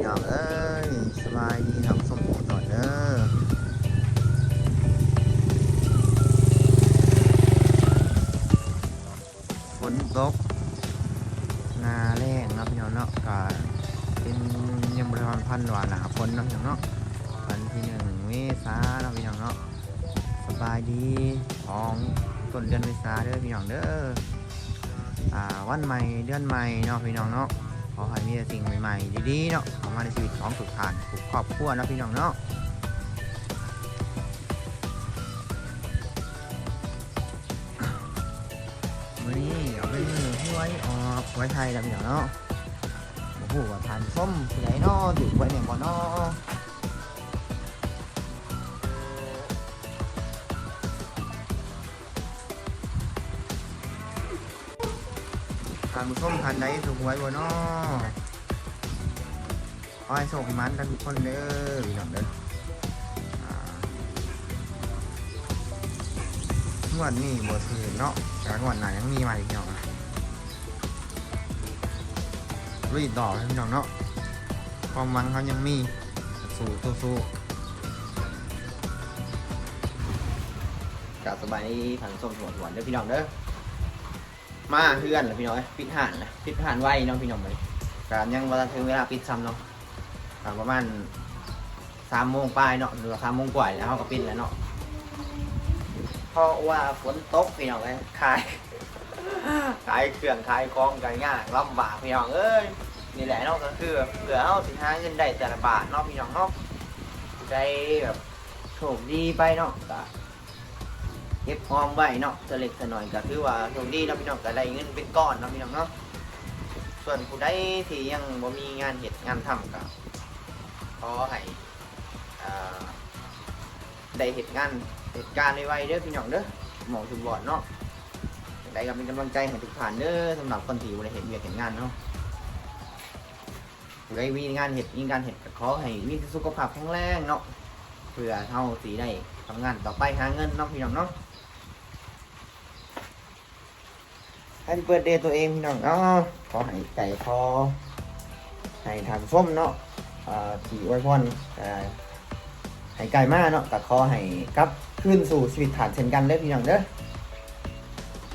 พี่น้องเอ้ยสบายดีทั้งสมบูรณ์ก่อนเด้อฝนตกนาแรงนะพี่น้องเนาะก็เป็นยังบริวารพันธุ์ว่าหนาฝนเนาะพี่น้องเนาะวันที่หนึ่งเมษานาะพี่น้องเนาะสบายดีของต้นเดือนเมษาเด้อพี่น้องเด้ออ่าวันใหม่เดือนใหม่เนาะพี่น้องเนาะ อให้มีแต่สิ่งใหม่ๆดีๆเนาะเข้ามาในชีวิตของสุขทานทุกครอบครัวเนาะพี่น้องเนาะมือนี้เอาเป็นมือห้วยออกไว้ไทยแล้วพี่น้องเนาะโอ้โหผ่านส้มไหนเนาะถือไว้เนี่ยบ่เนาะานส้มทานไหนถูกไว้บ่นาะขอให้โชคมันกันทุกคนเด้อพี่น้องเด้องวดนี้บ่ซื้อเนาะแต่งวดหน้ายังมีมาอีกพี่น้องอะรีบต่อพี่น้องเนาะความหวังเขายังมีสู้สู้สู้กลับสบายดีทางส้มหัวหัวเด้อพี่น้องเด้อ มาเพื่อนเหรอพี่น้อยปิดห่านนะปิดห่านไว้เน้องพี่น้องเลยการยังเวลาถึงเวลาปิดซ้ำเนาะประมาณสามโมงปลายเนาะหรือสามโมงกว่าแล้วเขาก็ปิดแล้วเนาะเพราะว่าฝนตกพี่น้องเลยขายขายเครื่องขายของกันยากลำบากพี่น้องเอ้ยนี่แหละเนาะก็คือเผื่อเอาสิหาเงินได้แต่ละบาทเนาะพี่น้องเนาะได้แบบโชคดีไปเนาะ ก็เก็บหอมไว้เนาะตัวเล็กตัวน้อยก็ถือว่าโชคดีเนาะพี่น้องก็ได้เงินเป็นก้อนเนาะพี่น้องเนาะส่วนผู้ใดที่ยังบ่มีงานเฮ็ดงานทำก็ขอให้ได้เฮ็ดงานเหตุการณ์ไวๆเด้อพี่น้องเด้อหมองถึงบอดเนาะได้ก็เป็นกำลังใจให้ทุกท่านเด้อสำหรับคนที่บ่ได้เฮ็ดเวียกเฮ็ดงานเนาะผู้ใดมีงานเฮ็ดมีการเฮ็ดก็ขอให้มีสุขภาพแข็งแรงเนาะเพื่อเฮาสิได้ทำงานต่อไปหาเงินเนาะพี่น้องเนาะ ให้เปิดเดย์ตัวเองพี่น้องเนาะขอให้ใจพอให้ทานส้มเนาะที่ไว้พอ่าให้ไก่มาเนาะก็ขอให้กลับคืนสู่ชีวิตฐานเช่นกันเด้อพี่น้องเด้อ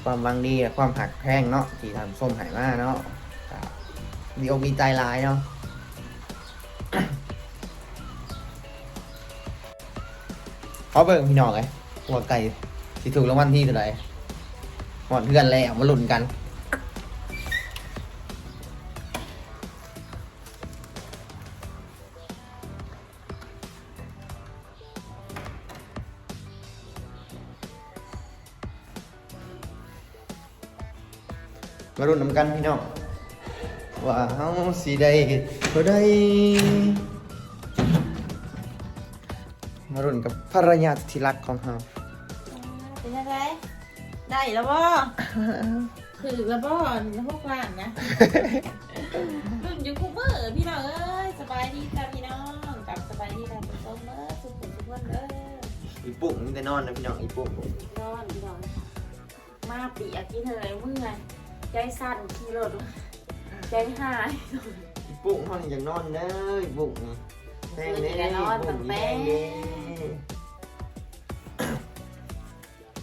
ความวังดีความหักแพงเนาะที่ทานส้มให้มาเนาะดีอกดีใจลายเนาะขอเบิ่งพี่น้องเลยหัวไก่ที่ถูกรางวัลที่เท่าไหร่ หอนเพื่อนแล้วมาหลุนกัน มารุ่นนำกันพี่น้องว่าเฮาสีใดก็ได้มารุ่นกับภรรยาที่รักของเฮาเป็นยังไง ได้แล้วบ่คือแล้วบ่แล้วพวกหลานนะรุ่นยูทูบเบอร์พี่น้องเอ้ยสบายดีจ้าพี่น้องกลับสบายดีนะทุกคนเด้อสุขสุขวันเด้ออีปุ่งมีแต่นอนนะพี่น้องอีปุ่งนอนพี่น้องมาปีอากินอะไรเมื่อยใจสั่นขี่รถใจหายอีปุ่งห้องยังนอนเด้ออีปุ่งนี่แห้งเด้คืนนี้ก็นอนตั้งแต่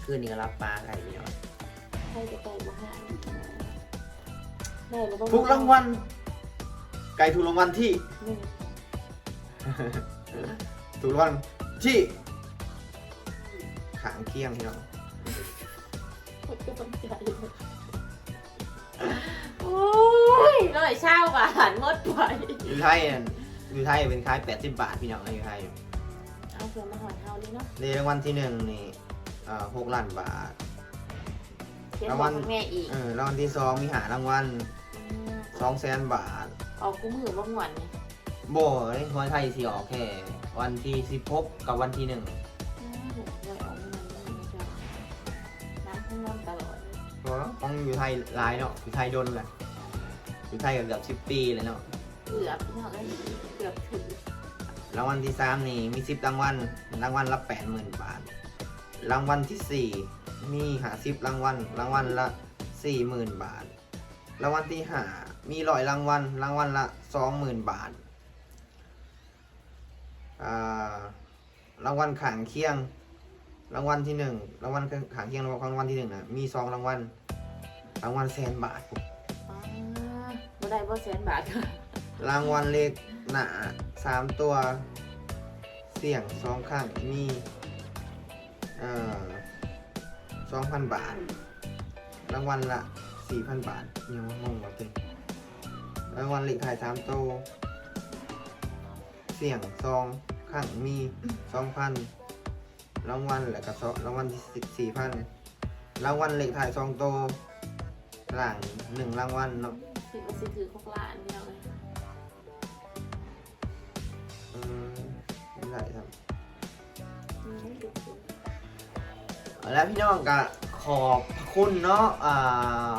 คืนนี้ก็รับปลาไก่พี่น้องใครจะไปบ่หาได้แล้วบ่ทุกรางวัลไก่ถูกรางวัลที่หนึ่งถูกรางวัลที่ขางเคียงพี่น้องคนก็ต้องใจโอ้ยร้อยเช่าบาทหมดไปอยู่ไทยน่ะอยู่ไทยเป็นคล้าย80บาทพี่น้องนะอยู่ไทยเอาเสือมาหอนเฮานี่เนาะในรางวัลที่หนึ่งนี่เอ่อหกล้านบาท เขียนรางบวัอกลกับแม่อีกเออรางวัลที่สองมีหารางวัลสองแสนบาทออกกูมือบ้างหวันนี่โบในทัวร์ไทยสิออกแค่วันที่สิบหกกับวันที่หนึ่งอืมเลยออกมาเลยไม่ชอบน้ำข้างนอกตลอดเพราะต้องอยู่ไทยหลายเนาะอยู่ไทยโดนแหละอยู่ไทยเกือบสิบปีเลยเนาะเกือบพี่น้องเลยเกือบถึงรางวัลที่สามนี่มีสิบรางวัลรางวัลละแปดหมื่นบาท รางวัลที่สี่มีหาสิบรางวัล รางวัลละสี่หมื่นบาท รางวัลที่ห้ามีร้อยรางวัล รางวัลละสองหมื่นบาทอ่ารางวัลขางเคียง รางวัลที่หนึ่งรางวัลขางเคียงรางวัลที่หนึ่งนะมีสองรางวัล รางวัลแสนบาทอ๋อบ่ได้บ่แสนบาทค่ะรางวัลเลขหนาสามตัว เสี่ยงสองข้างมี เอ่อสองพันบาท รางวัลละสี่พันบาทยังงงว่าเต็มรางวัลเลขถ่ายสามตัวเสี่ยงสองข้างมีสองพันรางวัลแล้วก็สองรางวัลที่สี่พันรางวัลเลขถ่ายสองตัวหลังหนึ่งรางวัลเนาะสิบ่สิถือ6ล้านพี่น้องเอ้ยอืมไม่ได้ครับ อืมดูสิ แล้วพี่น้องก็ขอบคุณเนาะอ่า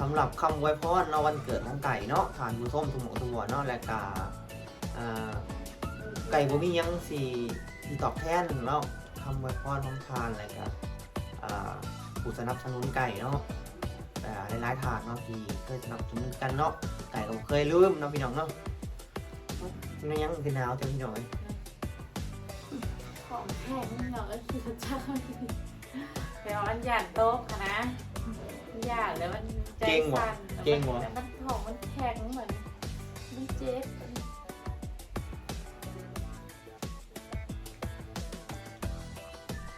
สำหรับคำไวยพรเนาะวันเกิดของไก่เนาะผ่านผู้ส้มทุกหมทุกหัวเนาะและกาอ่าไก่บ่มียังสีที่ตอบแทนเนาะคำไวยพรของทานและกาอ่าผู้สนับสนุนไก่เนาะแต่หลายๆทานเนาะที่เคยสนับสนุนกันเนาะไก่ก็เคยลืมเนาะพี่น้องเนาะมันยังคือหนาวเจ้าพี่น้อย ของแพงพี่น้องเอ้ยคือพระจ้า แต่ว่ามันหยาดโต๊ะค่ะนะมันหยาดแล้วมันใจเก่งว่ะสั่นเก่งว่ะ แล้วมันของมันแข็งเหมือนมันเจ็บ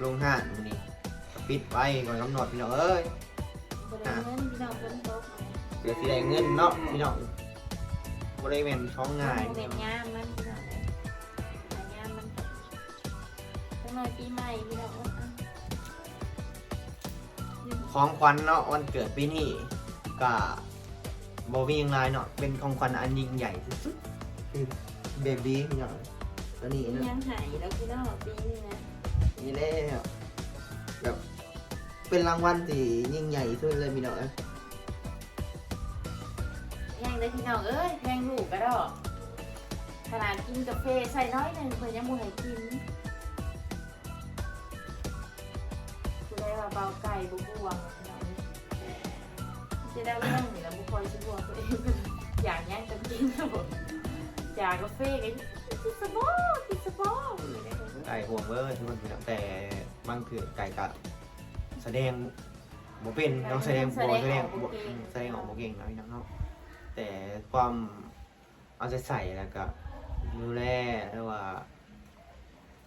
ลงห้านมื้อนี้ปิดไปก่อนกำหนดพี่น้องเอ้ยบริเวณพี่น้องบนโต๊ะเดี๋ยวสิได้เงินเนาะพี่น้องบริเวณช่องง่ายเวียนงามมันพี่น้องเลยงามมันตั้งหน่อยปีใหม่พี่น้องว่าอะ ของขวัญเนาะวันเกิดปีนี้ก็บมีอย่างไรเนาะเป็นของขวัญอันยิ่งใหญ่ที่สุดคือเบบี้พี่น้องตัวนี้มีเนาะยังหายแล้วพี่น้องปีนี้นะนี่แหละแบบเป็นรางวัลที่ยิ่งใหญ่ที่สุดเลยพี่น้องเอ้ยแพงเลยพี่น้องเอ้ยแพงลูกกระดอกขนาดกินกาแฟใส่น้อยหนึ่งเพื่อนยังบ่ให้กิน เบาไก่บุบวงพี่ยจะได้เรื่องนี่แหละบุคอยชิบวงตัวเองอยากแย่งกันกินนะผมอยากกาแฟกันกินสบอกินสบอเลยไก่ห่วงเว้ยทุกคนพี่น้อแต่บางคือไก่กะแสดงบ่เป็นต้องแสดงบ่แสดงบ่แสดงออกบ่เก่งนะพี่น้องเนาะแต่ความเอาใจใส่แล้วก็ดูแลแล้วว่า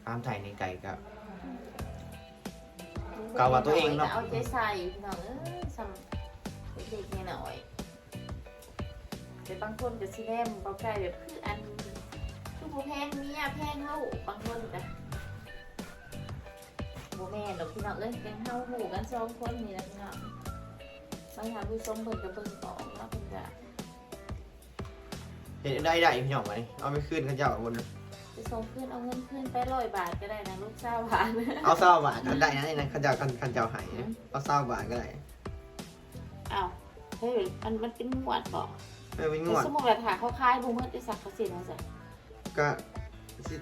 ตามไทยในไก่กับ กาวว่าตัวเองเนาะ เอาใจใส่พี่น้องเอ้ยสำเด็กๆหน่อยๆแต่บางคนจะซีแนมเบาไก่แบบคืออันคือผู้แพงเมียแพงลูกบางคนจ้ะโบแม่นดอกพี่น้องเอ้ยแกงเฮาหูกันสองคนนี่แหละพี่น้องบางทางผู้ชมเบิ่งกับเบิ่งออกเนาะเพิ่นจะเห็นได้ได้พี่น้องไหมเอาไปขึ้นกันเจ้าบน ไปส่งขึ้นเอาเงินขึ้นไปร้อยบาทก็ได้นะลูกเจ้าบาทเอาเศร้าบาทก็ได้นะนี่นะขันเจ้าขันขันเจ้าใหายเอาเศร้าบาทก็ได้อ้าวเฮ้ยมันมันเป็นหมวดบอกไม่เป็นงวดสมมุติว่าถ้าเขาคายบูมืดจะสักเขาสิเนาะจ้ะก็สิ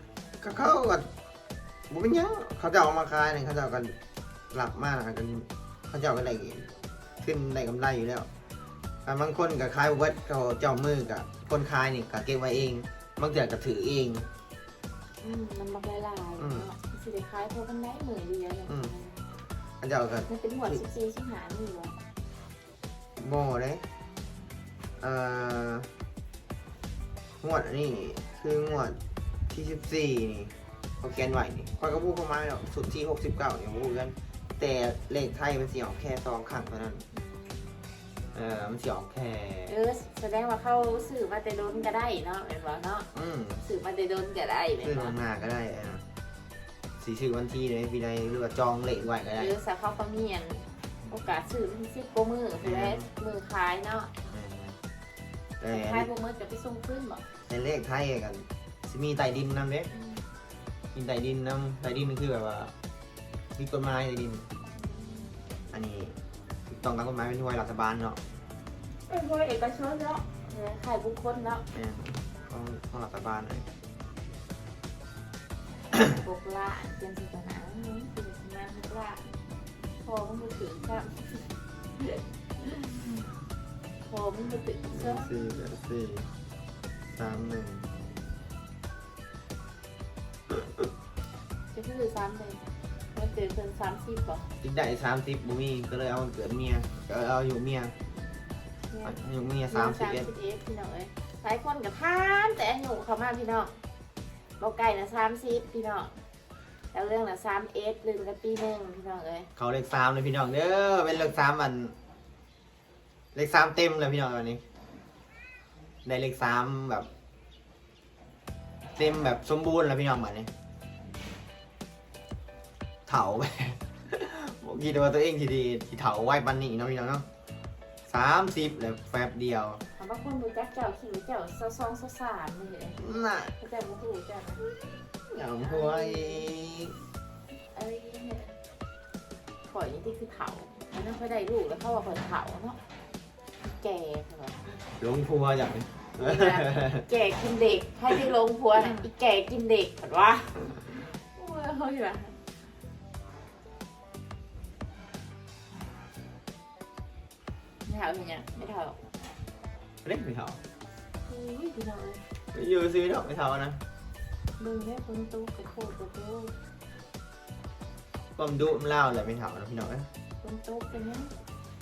ก็เข้ากันบุเป็นหยังเขาจะเอามาขายเนี่ยเขาจะเอากันหลับมากกันเขาจะเอากันได้ขึ้นได้กำไรอยู่แล้วอ่าบางคนก็ขายเวิร์ดเขาเจ้ามือกับคนขายนี่ก็เก็บไว้เองบางเดือนก็ถือเอง อืมมันมักลายๆอืมเนาะสิได้คายเพราะมันได้หมื่นเดียวเนี่ยอืมเขาจะเอากันมันเป็นหมวดสิบสี่ชิงหานี่วะโบเลยเอ่องวดอันนี้คืองวดที่สิบสี่นี่เขาแกนไหวนี่คอยก็พูดเข้ามาแล้วสุดที่หกสิบเก้าอย่างพูดกัน แต่เลขไทยมันสีออกแค่สองครั้งเท่านั้น เออมันสีออกแค่เออแสดงว่าเขาสื่อมาแต่โดนก็ได้เนาะเป็นว่าเนาะอืมสื่อมาแต่โดนก็ได้เป็นซื้อลว่างหน้าก็ได้นะสีชื่อวันที่เลยพี่ใดหรือว่าจองเลขไว้ก็หได้รือสาเขาก็มีอันโอกาสสื่อเป็นสิบกว่ามือคือได้มือคายเนาะแต่คายพวกมือจะไปส่งขึ้นบอกในเลขไทยกันสิมีไต่ดินนำเด้มีไต่ดินนำไต่ดินคือแบบว่ามีกฎหมายไต่ดิน อันนี้ถูก ต้องตามกฎหมายเป็นหน่วยรัฐบาลเนาะเป็นพวกเอกชนเนาะขายบุคคลเนาะแม่นของของรัฐบาลเลยบกละเตรียมสิบนาเนี่ยคือสิมาบกละพอมันก็ถึงครับพอมันก็ถึงเชื่อสี่แปดสี่สามหนึ่งคือซ้ำเลยมัน เจอเพิ่นซ้ำสิบป่ะติ๊กได้สามสิบบุมีก็เลยเอาวันเกิดเมียก็เอาอยู่เมียเนี่ยเอาอยู่เมียสามสิบเอ็ดเอ็ดพี่น้องเอ้ยหลายคนกับทานแต่อายุเขามาพี่น้องบอกไก่นะสามสิบพี่น้องแล้วเรื่องนะสามเอ็ดลืมกันปีหนึ่งพี่น้องเอ้ยเขาเลขสามเลยพี่น้องเด้อเป็นเลขสามมัน เลขสามเต็มเลยพี่น้องวันนี้ ได้เลขสามแบบ เต็มแบบสมบูรณ์แล้วพี่น้องเหมือนนี้ เถาไปบอกคิดว่าตัวเองทีดีที่เถาไว้ปันนี้เนาะพี่น้องเนาะสามสิบเลยแฟบเดียวถามว่าคนรู้จักเจ้าขิงเจ้าซาซองซาสามเลยน่ะเขาแต่บ่รู้จักนะอย่างพวยเอ้ยเนี่ยข่อยนี่ที่คือเถามันไม่ค่อยได้ลูกแล้วเขาว่าข่อยเถาเนาะแก่ค่ะหลวงพัวอย่างนี้แก่กินเด็กให้ได้ลงพัวน่ะอีแก่กินเด็กเห็นว่าโอ้ยเฮ้ยว่ะ ไม่เท่าอย่างเงี้ยไม่เท่าหรอกเล็กไม่เถาอุ้ยพี่น้องเอ้ยอยู่ซื้อดอกไม่เถานะมึงเนี่ยคนตู้กระโคตรกระโคตรความดุมันเล่าเลยไม่เถานะพี่น้องเอ้ยคนตู้เป็นยัง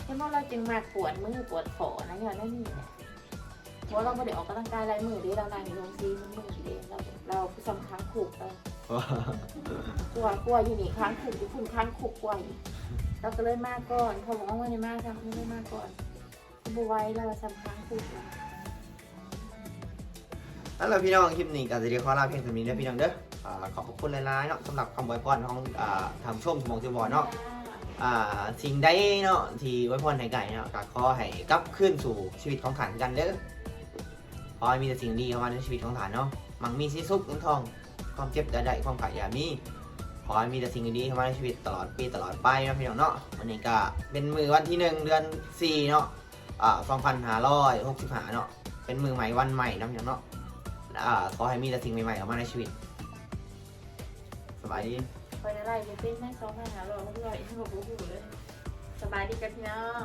เห็นว่าเราจึงมาปวดมือปวดคอนะอย่างนั้นนี่แหละเพราะเราไม่ได้ออกกำลังกายลายมือดิเรานั่งอยู่โรงซีมันมือเองเราเราสำคัญขุกเรากลัวกลัวอยู่นี่ค้างขุกอยู่คุณค้างขุกกลัวอยู่เราก็เลยมาก่อนเขาบอกว่าวันนี้มาทำไม่ได้มาก่อน บไหว้เราทำค้างขุกอยู่นั่นแหละพี่น้องคลิปนี้ก็จะเรียกว่าลาเพียงเท่านี้นะพี่น้องเด้ออ่าขอบคุณหลายๆเนาะสำหรับคำอวยพรของอ่าทำช่วงสมองสมอเนาะอ่าสิ่งใดเนาะที่อวยพรให้ไก่เนาะก็ขอให้กลับขึ้นสู่ชีวิตของฐานกันเด้อขอให้มีแต่สิ่งดีเข้ามาในชีวิตของฐานเนาะมั่งมีสีสุขเงินทอง ความเจ็บอย่าได้ความขายอย่ามีขอให้มีแต่สิ่งดีๆเข้ามาในชีวิตตลอดปีตลอดไปนะพี่น้องเนาะวันนี้ก็เป็นมือวันที่หนึ่งเดือนสี่เนาะ อ่าสองพันห้าร้อยหกสิบห้าเนาะเป็นมือใหม่วันใหม่นะพี่น้องเนาะอ่าขอให้มีแต่สิ่งใหม่ๆออกมาในชีวิตสบายดีคอยอะไรจะเป็นแม่สองพันหาเราไม่ไหวทั้งหมดเลยสบายดีกันพี่น้อง